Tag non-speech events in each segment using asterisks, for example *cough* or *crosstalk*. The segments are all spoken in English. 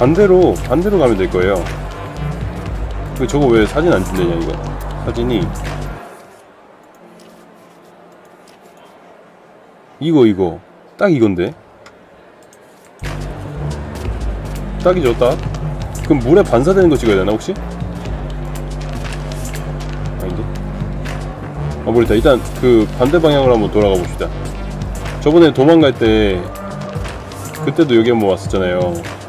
반대로 반대로 가면 될 거예요. 그 저거 왜 사진 안 준대냐 이거? 사진이 이거 이거 딱 이건데 딱이죠 딱. 그럼 물에 반사되는 거 찍어야 되나 혹시? 아닌데? 아 모르겠다. 일단 그 반대 방향으로 한번 돌아가 봅시다. 저번에 도망갈 때 그때도 여기 한번 왔었잖아요.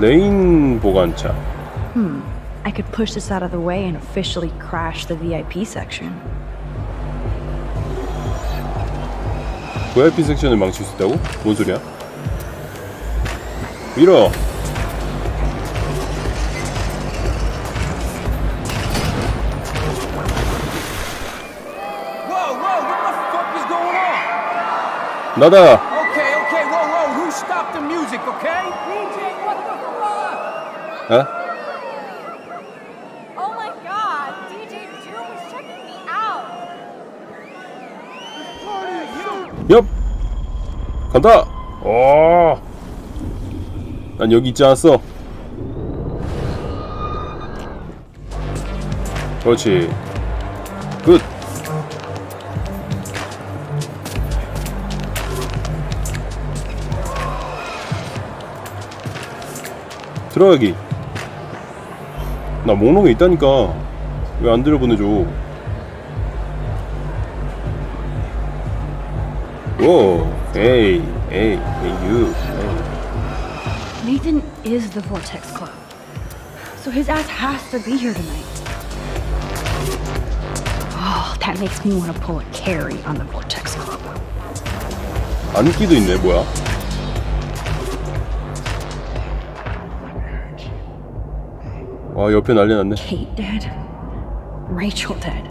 레인 보관차. I could push this out of the way and officially crash the VIP section. VIP 섹션을 망칠 수 있다고? 뭔 소리야? 밀어! Whoa, what the fuck is going on? 나다! Okay, okay, whoa, whoa, who stopped the music, okay? DJ, what the fuck? 어? Oh my god, DJ Doom is checking me out. 엽! 간다! 오! 난 여기 있지 않았어. 그렇지. 굿! 들어가기. 나 목록에 있다니까. 왜 안 들여보내줘. 오, 에이, 에이, 에이, 유. Nathan is the Vortex Club. So his ass has to be here tonight. Oh, that makes me want to pull a carry on the Vortex Club. 안기도 있네, 뭐야? 와, 옆에 난리 났네. Kate dead. Rachel dead.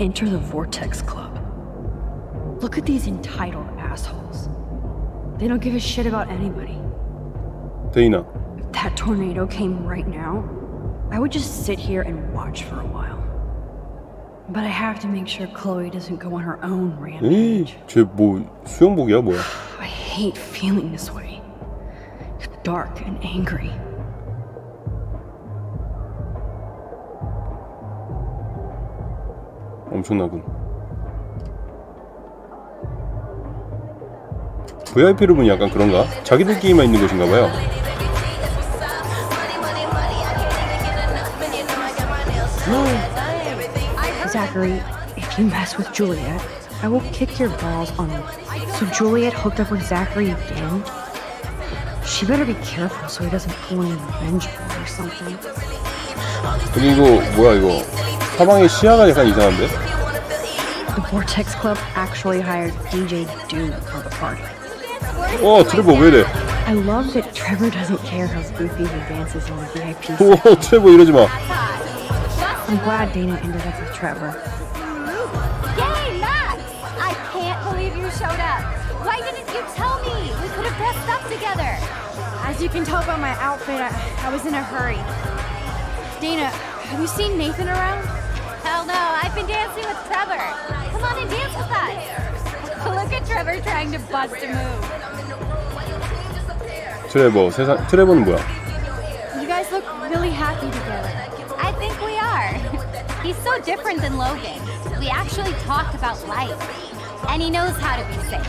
Enter the Vortex Club. Look at these entitled assholes. They don't give a shit about anybody. 데이나, If that tornado came right now, I would just sit here and watch for a while. But I have to make sure Chloe doesn't go on her own 에이, rampage. 쟤뭐 수영복이야, 뭐야? *sighs* I hate feeling this way. Dark and angry. 엄청나군. VIP 룸은 약간 그런가? 자기들끼리만 있는 곳인가 봐요. Zachary, if you mess with Juliet, I will kick your balls on you. So Juliet hooked up with Zachary again? She better be careful so he doesn't pull any revenge porn or something. 여기 이거 뭐야 이거? 사방의 시야가 약간 이상한데? The Vortex Club actually hired DJ Doom for the party. 어, 트레버 왜 이래? I love that Trevor doesn't care how goofy he dances in the VIP. *laughs* 오, section. 트레버 이러지 마. I'm glad Dana ended up with Trevor. Yay, Max! I can't believe you showed up. Why didn't you tell me? We could have dressed up together. As you can tell by my outfit, I, I was in a hurry. Dana, have you seen Nathan around? Hell no, I've been dancing with Trevor. Come on and dance with us. Look at Trevor trying to bust a move. 트레버 세상 트레버는 뭐야? You guys look really happy together. I think we are. He's so different than Logan. We actually talk about life. And he knows how to be safe.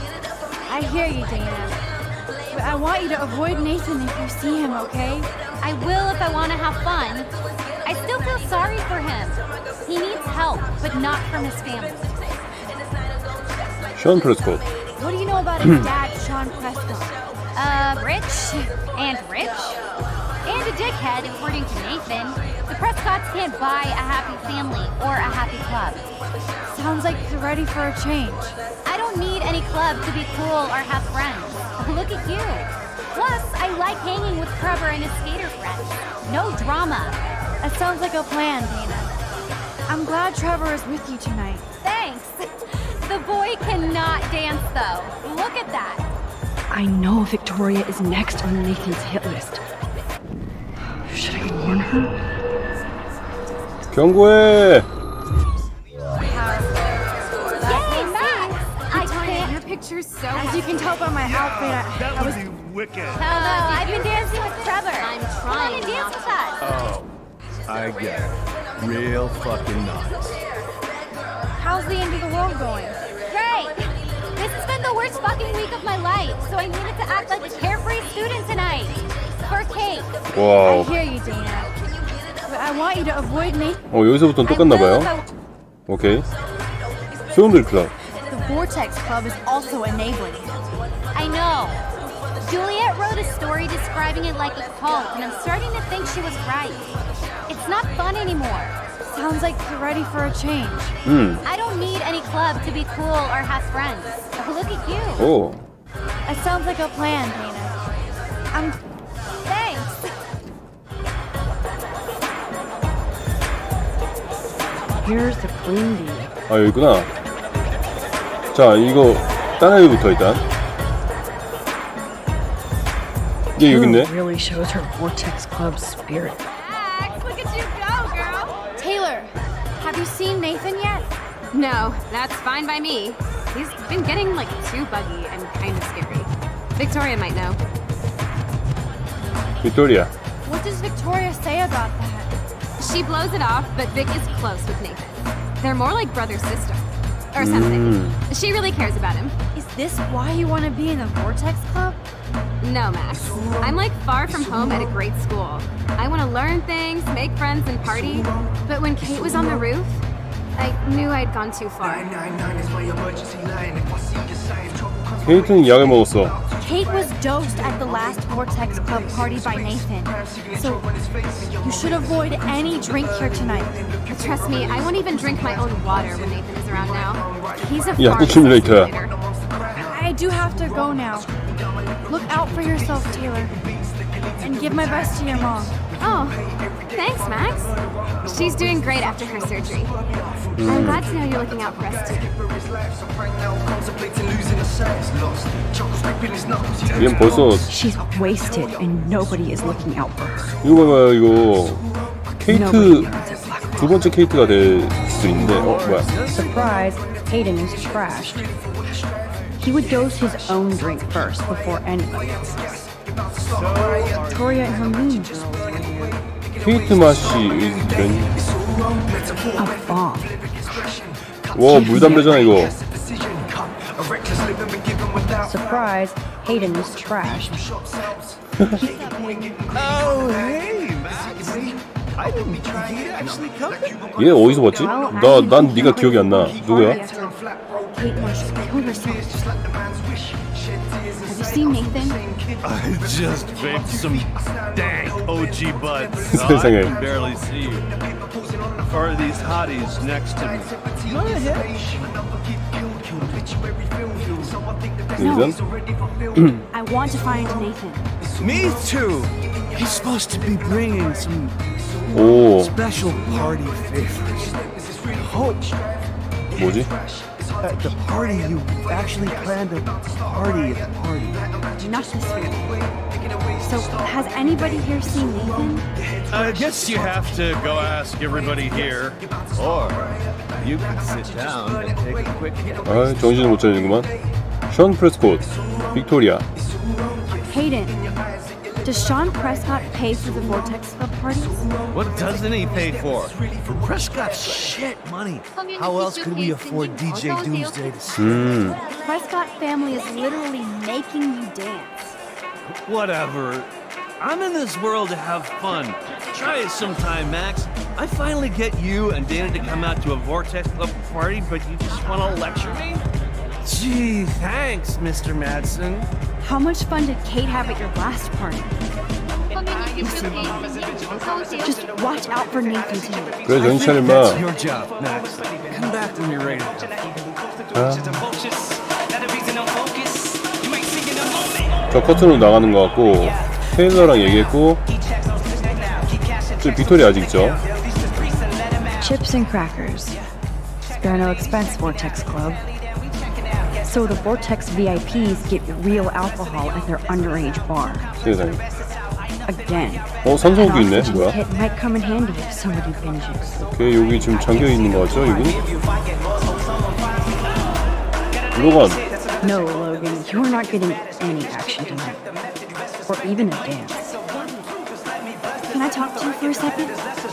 I hear you, Dana. But I want you to avoid Nathan if you see him, okay? I will if I want to have fun. I still feel sorry for him. He needs help, but not from his family. Sean Prescott. What do you know about his hmm. dad, Sean Prescott? Uh, rich and rich and a dickhead, according to Nathan. The Prescotts can't buy a happy family or a happy club. Sounds like they're ready for a change. I don't need any club to be cool or have friends. Oh, look at you. Plus, I like hanging with Trevor and his skater friends. No drama. That sounds like a plan, Dana. I'm glad Trevor is with you tonight. Thanks. The boy cannot dance though. Look at that. I know Victoria is next on Nathan's hit list. Should I warn her? 경고해! Yay, Max! I can't. Your picture's so. As you can tell by my outfit, I, I was. wicked. Hello, I've been dancing with Trevor. I'm trying. Come on and dance with us. Oh, I get it. Real fucking nuts. How's the end of the world going? Great. This has been the worst fucking week of my life, so I needed to act like a carefree student tonight. For Kate. I 와우. hear you, Dana. But I want you to avoid me. 어, 여기서부터는 똑같나봐요. I will if 오케이. 소용돌이 클럽. The Vortex Club is also enabling you. I I know. Juliet wrote a story describing it like a cult, and I'm starting to think she was right. It's not fun anymore. Sounds like you're ready for a change. 음. I don't need any club to be cool or have friends. Look at you. 오. It sounds like a plan, Dana. I'm Thanks. Here's the queen bee. 아 여기 있구나. 자 이거 딴 애들부터 일단. 얘 여기 있네. Really shows her Vortex Club spirit. Have you seen Nathan yet? No, that's fine by me. He's been getting, like, too buggy and kind of scary. Victoria might know. Victoria. What does Victoria say about that? She blows it off, but Vic is close with Nathan. They're more like brother-sister. Or something. Mm. She really cares about him. Is this why you want to be in the Vortex Club? No, Max. I'm like far from home at a great school. I want to learn things, make friends, and party. But when Kate was on the roof, I knew I'd gone too far. 케이트는 약을 먹었어. Kate was dosed at the last Vortex Club party by Nathan. So you should avoid any drink here tonight. Trust me, I won't even drink my own water when Nathan is around now. He's a Yeah, farm simulator. simulator. I do have to go now. Look out for yourself, Taylor. And give my best to your mom. Oh, thanks, Max. She's doing great after her surgery. I'm glad to know you're looking out for us too. 얘는 벌써 She's wasted and nobody is looking out for her. 이거 봐봐요 이거 케이트 Nobody wants it black. 두 번째 케이트가 될 수 있는데 어 뭐야? Surprise, Hayden is trashed. He would dose his own drink first before anybody else's. Victoria and her mean girls were here. 케이트 맛이 된... A bomb. 와 물담배잖아 이거. Surprise, Hayden is trashed. Oh, hey, Max. I didn't think he'd actually come. 얘 어디서 봤지? 나 난 네가 기억이 안 나. 누구야? Kate Marshall, I owe her. Have you seen Nathan? I just vaped some dank OG butts. so I can barely see you. Or are these hotties next to me? Not a hit. No. I want to find Nathan. Me too. He's supposed to be bringing some oh. special party favors. Hope. 뭐지? at the party you actually planned a party at the party. Not this week. So, has anybody here seen Nathan? I guess you have to go ask everybody here, or you can sit down and take a quick hit. 아 정신을 못 차리는구만. 션 프레스콧, 빅토리아. Hayden, does Sean Prescott pay for the Vortex Club parties? What doesn't he pay for? For Prescott's shit money. How else could we afford DJ Doomsday to see? 음 The Prescott family is literally making you dance. Whatever. I'm in this world to have fun. Try it sometime, Max. I finally get you and Dana to come out to a Vortex Club party, but you just want to lecture me? Gee, thanks, Mr. Madsen. How much fun did Kate have at your last party? Just watch out for Nathan tonight. 그래 정신 차려 That's 마. your job, Max. Come back when you're ready. 저 커튼으로 나가는 것 같고 테일러랑 얘기했고 저 빅토리아 아직 있죠? Chips and crackers. Spare no expense, Vortex Club. So the Vortex VIPs get real alcohol at their underage bar. 세상에. again. 어 산소호흡기 있네 Oxygen 뭐야? kit might come in handy if somebody binges. 오케이 여기 지금 잠겨 있는 거 같죠 여기? 로건 No, Logan, you're not getting any action tonight. Or even a dance. Can I talk to you for a second?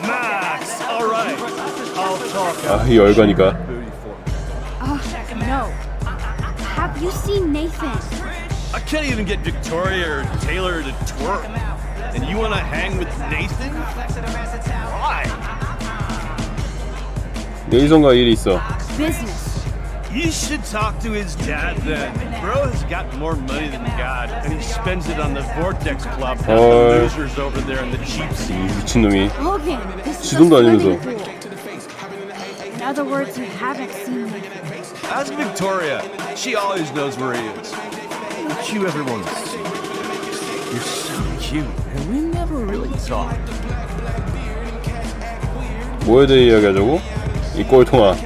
Max, all right. I'll talk. 아이 열간이가 Booty for me. Oh, no. Have you seen Nathan? I can't even get Victoria or Taylor to twerk. And you want to hang with Nathan? Why? 내이성과 일이 있어 Business. You should talk to his dad then. Bro has got more money than God, and he spends it on the Vortex Club, not the Oh. losers over there in the cheap seats. 이 미친놈이 Logan, this is a 지금도 아니면서. swimming pool. In other words, you haven't seen me. Ask Victoria. She always knows where he is. How cute everyone is. You're so cute, and we never really talked. 뭐에 대해 이야기하자고? 이 꼴통아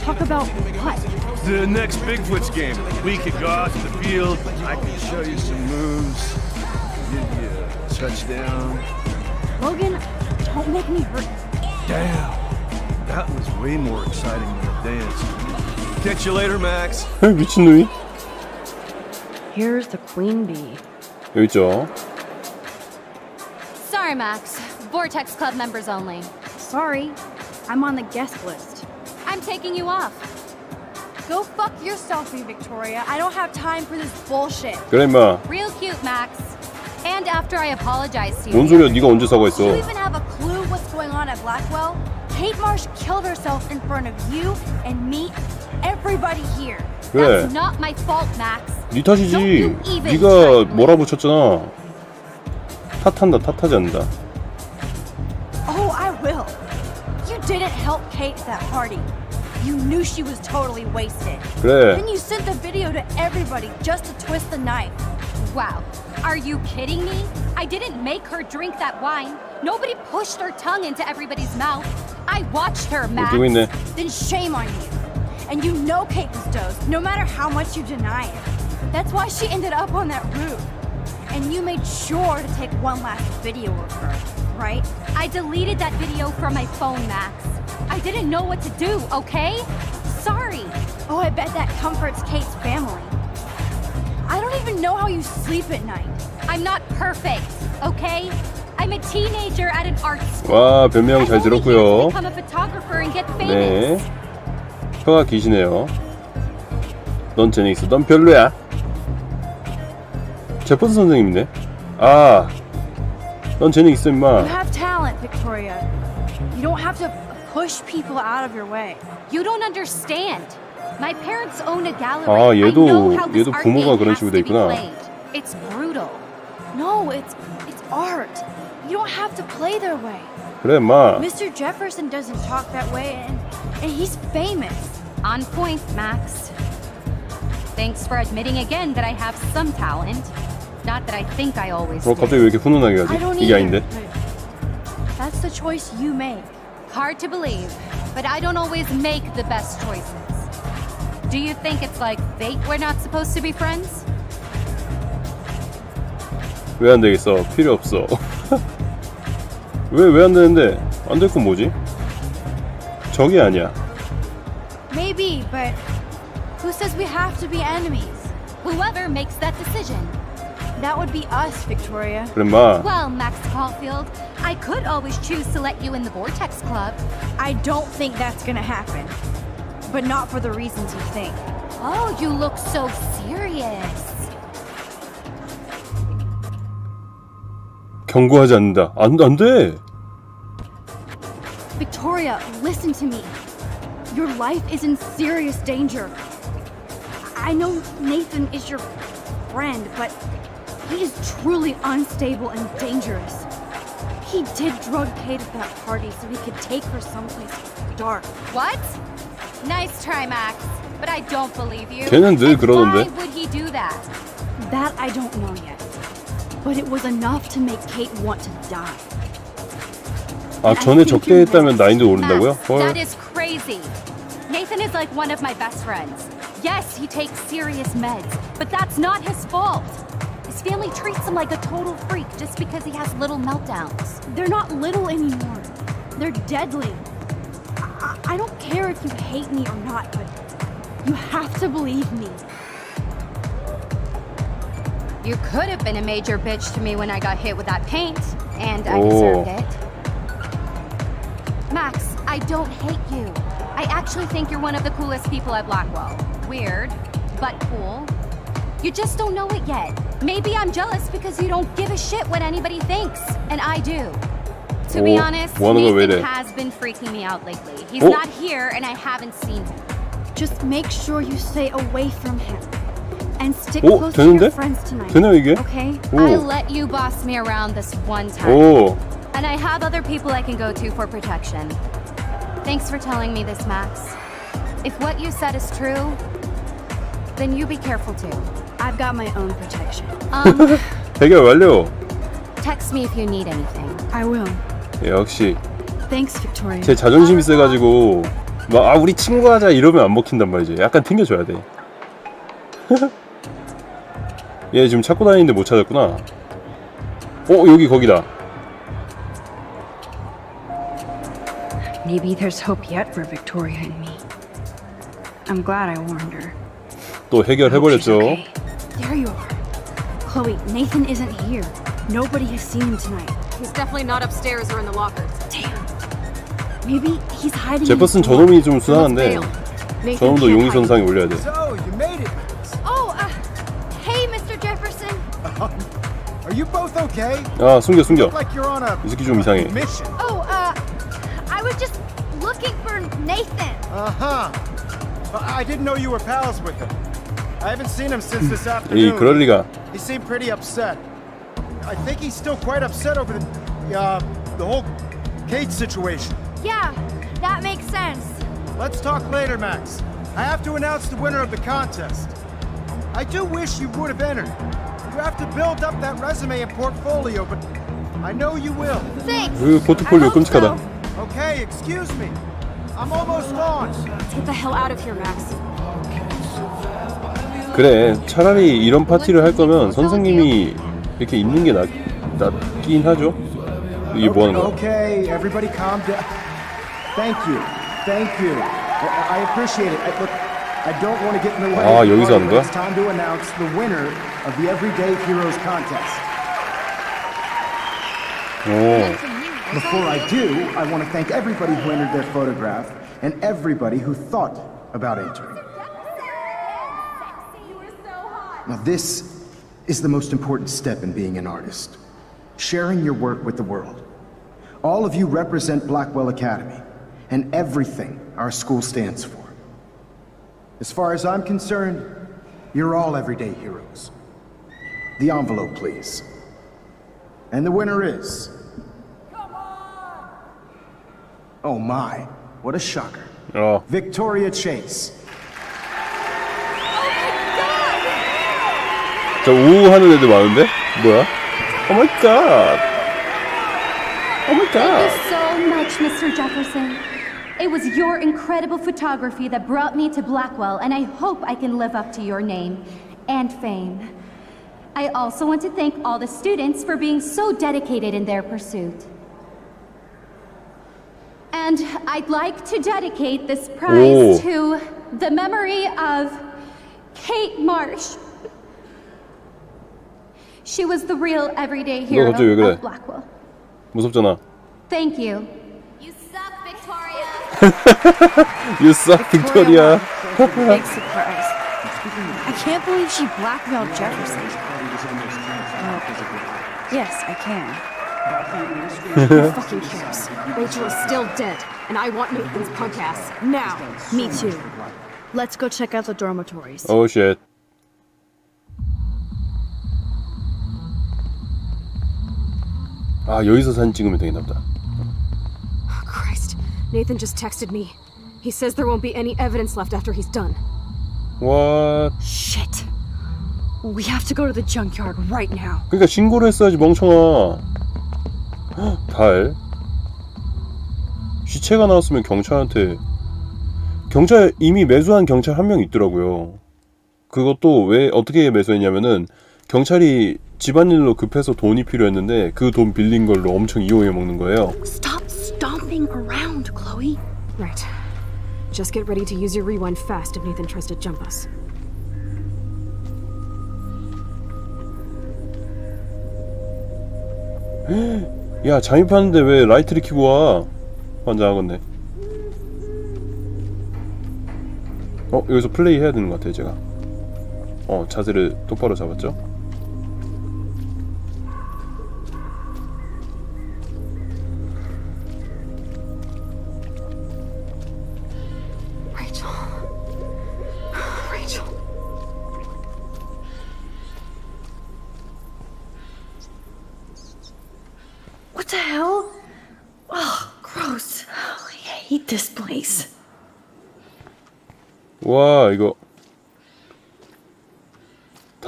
Talk about what? The next Bigfoot's game. We could go out to the field. I could show you some moves. Give you a touchdown. Logan, don't make me hurt. Damn. That was way more exciting than the dance. Catch you later, Max. 미친놈이 Here's the queen bee. 여기 있죠 Sorry, Max. Vortex Club members only. Sorry, I'm on the guest list. I'm taking you off. Go fuck yourself, me, Victoria. I don't have time for this bullshit. 그래 임마 Real cute, Max. And after I apologized to you. 뭔 소리야 네가 언제 Do you 사과했어 even have a clue what's going on at Blackwell? Kate Marsh killed herself in front of you and me, everybody here. 그래 That's not my fault, Max. 네 탓이지 Don't you even 네가 try me. 몰아붙였잖아 탓한다 탓하지 않는다 Oh, I will. You didn't help Kate at that party. You knew she was totally wasted. 그래 Then you sent the video to everybody just to twist the knife. Wow. Are you kidding me? I didn't make her drink that wine. Nobody pushed her tongue into everybody's mouth. I watched her, Max. 웃기고 있네 Then shame on you. And you know Kate was dosed, no matter how much you deny it. That's why she ended up on that roof. And you made sure to take one last video of her, right? I deleted that video from my phone, Max. I didn't know what to do, okay? Sorry. Oh, I bet that comforts Kate's family. I don't even know how you sleep at night. I'm not perfect, okay? I'm a teenager at an art school. 와 변명 I'm 잘 only here to 들었고요 become a photographer and get 네 famous. 혀가 기시네요 넌 재능 있어 넌 별로야 제퍼슨 선생님이네 아넌 재능 있어 You 임마. You don't have to push people out of your way. You don't understand. My parents own a gallery. 아, 얘도- 얘도 부모가 그런 식으로 돼 있구나. It's brutal. No, it's it's art. You don't have to play their way. 그래 임마 Mr. Jefferson doesn't talk that way, and and he's famous. On point, Max. Thanks for admitting again that I have some talent. Not that I think I always 어 do. 갑자기 왜 이렇게 훈훈하게 I 가지 don't 이게 either. 아닌데 but That's the choice you make. Hard to believe, but I don't always make the best choices. Do you think it's like fate we're not supposed to be friends? 왜 안 되겠어 필요 없어 *laughs* 왜 왜 안 되는데 안 될 건 뭐지 적이 아니야 Maybe, but who says we have to be enemies? Whoever makes that decision. That would be us, Victoria. 그래 임마 Well, Max Caulfield, I could always choose to let you in the Vortex Club. I don't think that's gonna happen. But not for the reasons you think. Oh, you look so serious. 경고하지 않는다 안, 안 돼! Victoria, listen to me. Your life is in serious danger. I know Nathan is your friend, but he is truly unstable and dangerous. He did drug Kate at that party so he could take her someplace dark. What? Nice try, Max, but I don't believe you. 걔는 늘 And 그러던데. Why would he do that? That I don't know yet. But it was enough to make Kate want to die. 아 전에 적게 했다면 난이도 오른다고요? Max, 헐 that is crazy. Nathan is like one of my best friends. Yes, he takes serious meds, but that's not his fault. Is His family treats him like a total freak just because he has little meltdowns. They're not little anymore. They're deadly. I, I I don't care if you hate me or not, but you have to believe me. You could have been a major bitch to me when I got hit with that paint, and I deserved it. Max, I don't hate you. I actually think you're one of the coolest people at Blackwell. Weird, but cool. You just don't know it yet. Maybe I'm jealous because you don't give a shit what anybody thinks, and I do. To be honest, Nathan has been freaking me out lately. He's not here, and I haven't seen him. Just make sure you stay away from him And stick 오, close to 되는데? your friends tonight. 되네요 이게? Okay? I 오, let you boss me around this one time. 오, And I have other people I can go to for protection. Thanks for telling me this, Max. If what you said is true, then you be careful too. I've got my own protection. *laughs* Um, 해결 완료. text me if you need anything. I will. 역시 Thanks, Victoria. 제 자존심이 세가지고 막 아 우리 친구하자 이러면 안 먹힌단 말이죠. 약간 튕겨줘야 돼. *laughs* 얘 지금 찾고 다니는데 못 찾았구나. 어 여기 거기다. Maybe there's hope yet for Victoria and me. I'm glad I warned her. 또 해결해버렸죠. okay. There you are. Chloe, Nathan isn't here. Nobody has seen him tonight. He's definitely not upstairs or in the lockers. Damn. Maybe he's hiding. in 제퍼슨 his dorm. 저놈이 좀 수상한데 Nathan 저놈도 can't 용의 hide. 선상에 올려야 돼. So, you made Are you both okay? 아 숨겨 숨겨. Look like you're on a 이 새끼 좀 이상해. mission. Oh, uh, I was just looking for Nathan. Uh-huh. I I didn't know you were pals with him. I haven't seen him since this 이 *clears throat* afternoon. 그럴 리가. He seemed pretty upset. I think he's still quite upset over the, uh, the whole Kate situation. Yeah, that makes sense. Let's talk later, Max. I have to announce the winner of the contest. I do wish you would have entered. You have to build up that resume and portfolio, but I know you will. Thanks. 그 포트폴리오 끔찍하다. Okay, excuse me. I'm almost on. Get the hell out of here, Max. 그래 차라리 이런 파티를 할 거면 선생님이 이렇게 있는 게 낫, 낫긴 하죠. 이게 뭐 하는 거야? Okay, everybody calm down. Thank you. Thank you. I, I appreciate it. I, look, I don't want to get in the way. 아, of the 여기서 party, 하는 but 거야? It's time to announce the winner of the Everyday Heroes contest. 오, Before I do, I want to thank everybody who entered their photograph and everybody who thought about entering. Now, this is the most important step in being an artist sharing your work with the world. All of you represent Blackwell Academy and everything our school stands for. As far as I'm concerned, you're all everyday heroes. The envelope, please. And the winner is. Oh my, what a shocker. 어, Victoria Chase. 저 우하는 애들 많은데? 뭐야? 오 마이 갓. 오 마이 Thank 갓. you so much, Mr. Jefferson. It was your incredible photography that brought me to Blackwell, and I hope I can live up to your name and fame. I also want to thank all the students for being so dedicated in their pursuit. And I'd like to dedicate this prize Oh. to the memory of Kate Marsh. She was the real everyday hero 갑자기 왜 그래? of Blackwell. 무섭잖아. Thank you. You suck, Victoria. *laughs* You suck, 빅토리아. Big surprise. I can't believe she blackmailed Jefferson. Yes, I can. *laughs* Who fucking cares? Rachel is still dead, and I want Nathan's punk ass now. Me too. Let's go check out the dormitories. 오 쉣. 아 여기서 사진 찍으면 되겠나 보다. Christ, Nathan just texted me. He says there won't be any evidence left after he's done. What? Shit. We have to go to the junkyard right now. 그러니까 신고를 했어야지 멍청아. 헉, 달. 시체가 나왔으면 경찰한테 경찰 이미 매수한 경찰 한 명 있더라고요. 그것도 왜 어떻게 매수했냐면은 경찰이 집안일로 급해서 돈이 필요했는데 그 돈 빌린 걸로 엄청 이용해 먹는 거예요. Stop stomping around, Chloe. Right. Just get ready to use your rewind fast if Nathan tries to jump us. *gasps* 야 잠입하는데 왜 라이트를 켜고 와? 환장하겠네. 어 여기서 플레이 해야 되는 것 같아요 제가. 어 자세를 똑바로 잡았죠?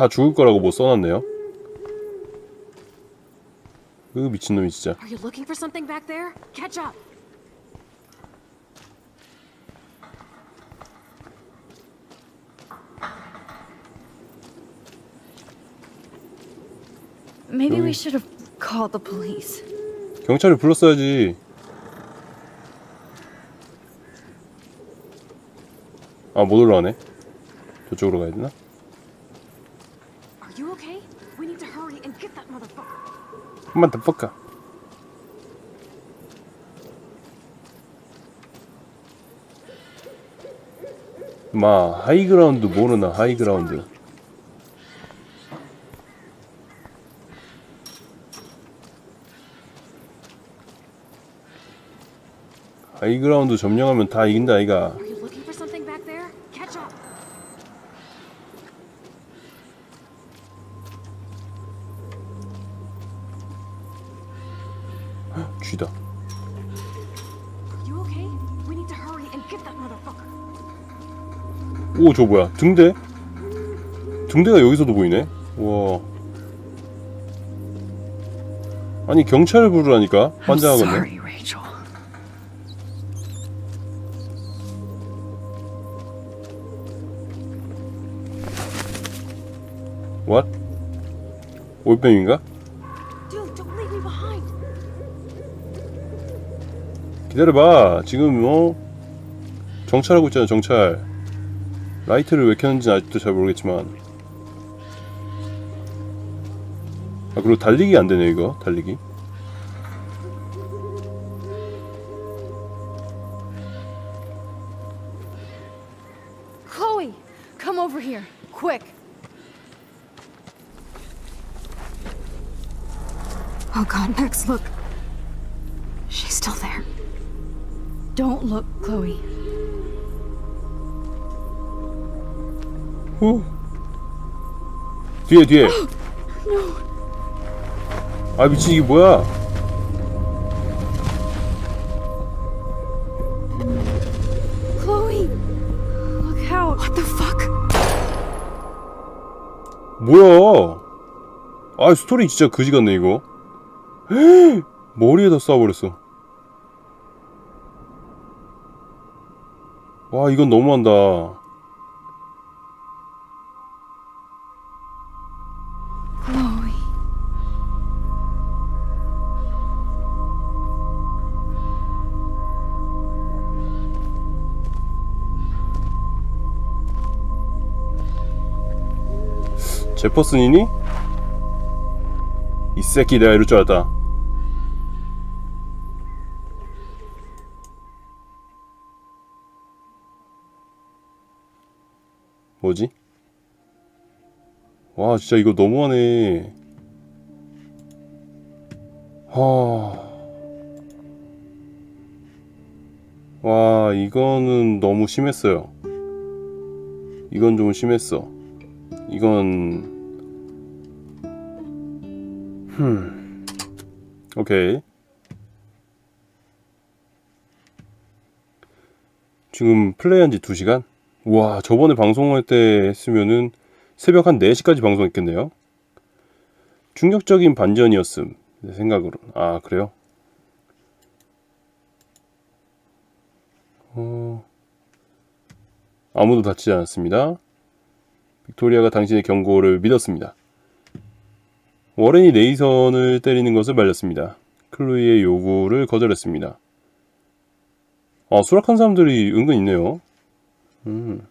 다 죽을 거라고 뭐 써놨네요. 으 미친놈이 진짜. Are you looking for something back there? Catch up. Maybe we should have called the police. 경찰을 불렀어야지. 아, 못 올라가네. 저쪽으로 가야 되나? 한번 더 볼까? 마, 하이그라운드 모르나, 하이그라운드. 하이그라운드 점령하면 다 이긴다, 아이가. 오, 저 뭐야? 등대? 등대가 여기서도 보이네? 와. 아니, 경찰을 부르라니까? 환장하겠네. What? 올빼미인가? Dude, don't leave me behind. 기다려봐. 지금 어 정찰하고 있잖아. 정찰. 라이트를 왜 켰는지는 아직도 잘 모르겠지만. 아 그리고 달리기 안 되네 이거. 달리기. 후. 뒤에 뒤에. *gasps* 아 미친 이게 뭐야? Chloe, look out. What the fuck? 뭐야? 아 스토리 진짜 그지 같네 이거. *gasps* 머리에다 쏴버렸어. 와 이건 너무한다. 제퍼슨이니? 이 새끼 내가 이럴 줄 알았다. 뭐지? 와 진짜 이거 너무하네. 하... 와 이거는 너무 심했어요. 이건 좀 심했어. 이건 흠 오케이 지금 플레이한 지 2시간? 와 저번에 방송할 때 했으면은 새벽 한 4시까지 방송했겠네요 충격적인 반전이었음 내 생각으로 아 그래요? 어... 아무도 다치지 않았습니다 빅토리아가 당신의 경고를 믿었습니다. 워렌이 네이선을 때리는 것을 말렸습니다. 클로이의 요구를 거절했습니다. 아, 수락한 사람들이 은근 있네요. 음.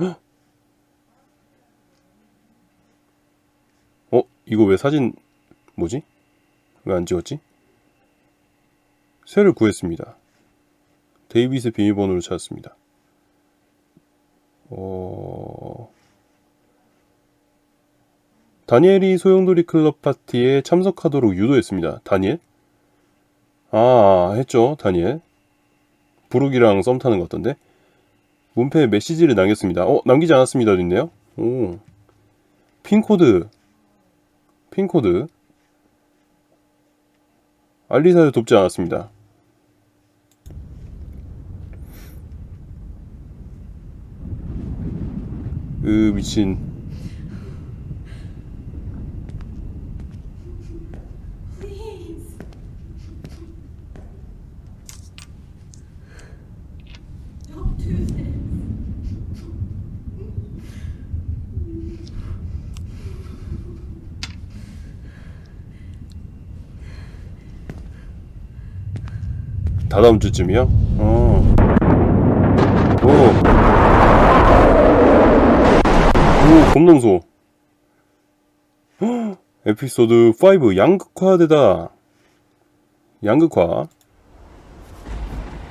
헉! 어? 이거 왜 사진 뭐지? 왜 안 찍었지? 쇠를 구했습니다. 데이빗의 비밀번호를 찾았습니다. 어... 다니엘이 소용돌이 클럽 파티에 참석하도록 유도했습니다. 다니엘? 아, 했죠. 다니엘. 부르기랑 썸 타는 것 같던데. 문패에 메시지를 남겼습니다. 어, 남기지 않았습니다. 어딨네요? 오. 핀코드. 핀코드. 알리사를 돕지 않았습니다. 으, 미친. 다다음 주쯤이요? 어. 오. 헉, 에피소드 5 양극화되다. 양극화.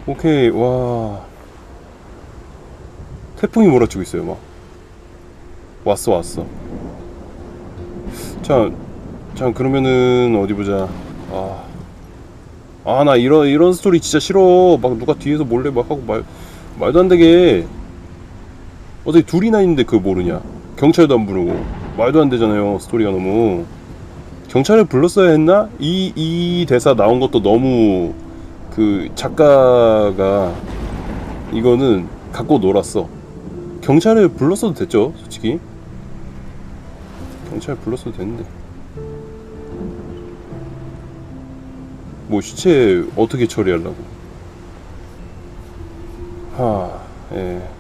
오케이, 와. 태풍이 몰아치고 있어요, 막. 왔어, 왔어. 자, 자, 그러면은, 어디 보자. 아. 아, 나 이런, 이런 스토리 진짜 싫어. 막 누가 뒤에서 몰래 막 하고 말, 말도 안 되게. 어떻게 둘이나 있는데 그거 모르냐. 경찰도 안 부르고. 말도 안 되잖아요. 스토리가 너무. 경찰을 불렀어야 했나? 이, 이 대사 나온 것도 너무 그 작가가 이거는 갖고 놀았어. 경찰을 불렀어도 됐죠. 솔직히. 경찰 불렀어도 됐는데. 뭐 시체 어떻게 처리하려고? 하, 예.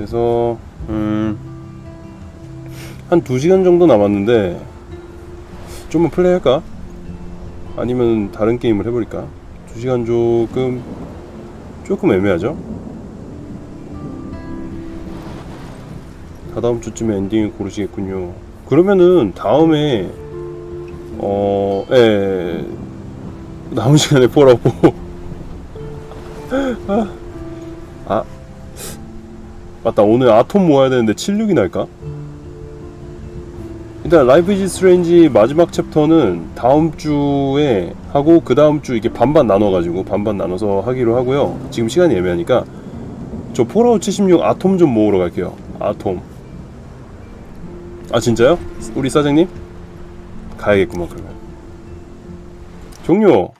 그래서 음, 한 2시간 정도 남았는데 좀만 플레이할까? 아니면 다른 게임을 해버릴까? 2시간 조금 조금 애매하죠? 다다음 주쯤에 엔딩을 고르시겠군요. 그러면은 다음에 어, 예. 남은 시간에 *laughs* 보라고. 아, 아, 맞다. 오늘 아톰 모아야 되는데 76이 날까? 일단 라이프 이즈 스트레인지 마지막 챕터는 다음 주에 하고 그 다음 주 이게 반반 나눠가지고 반반 나눠서 하기로 하고요. 지금 시간이 애매하니까 저 폴아웃 76 아톰 좀 모으러 갈게요. 아톰. 아 진짜요? 우리 사장님? 가야겠구만 그러면 종료